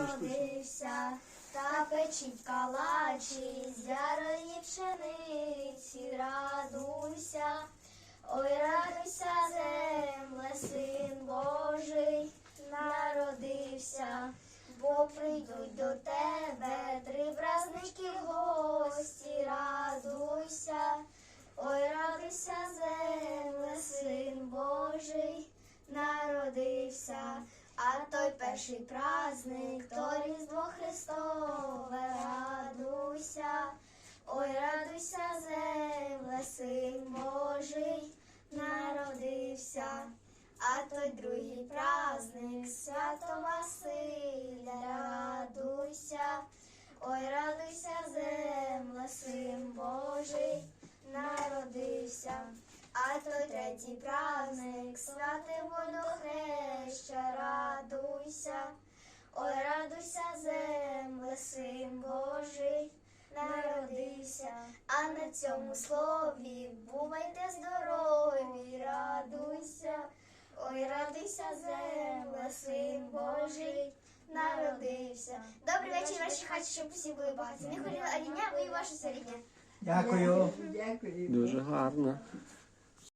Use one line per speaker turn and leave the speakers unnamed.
народився, та печіть калачі з пшениці, радуйся, ой, радуйся, земле, син Божий, народився, бо прийдуть до тебе три праздники в гості, радуйся, ой, радуйся, земле, син Божий, народився. А той перший праздник, то Різдво Христове, радуйся, ой, радуйся, земле, син Божий, народився. А той другий праздник, свято Василя, радуйся, ой, радуйся, земле, син Божий, народився. А той третій праздник, святе водохреща, радуйся, ой, радуйся, земле, син Божий, народився, а на цьому слові бувайте здорові, радуйся, ой, радуйся, земле, син Божий, народився. Добрий вечір, ваші хаті, щоб усі були багаті. Не ходили ані ви і ваша середня.
Дякую.
Дякую.
Дуже гарно.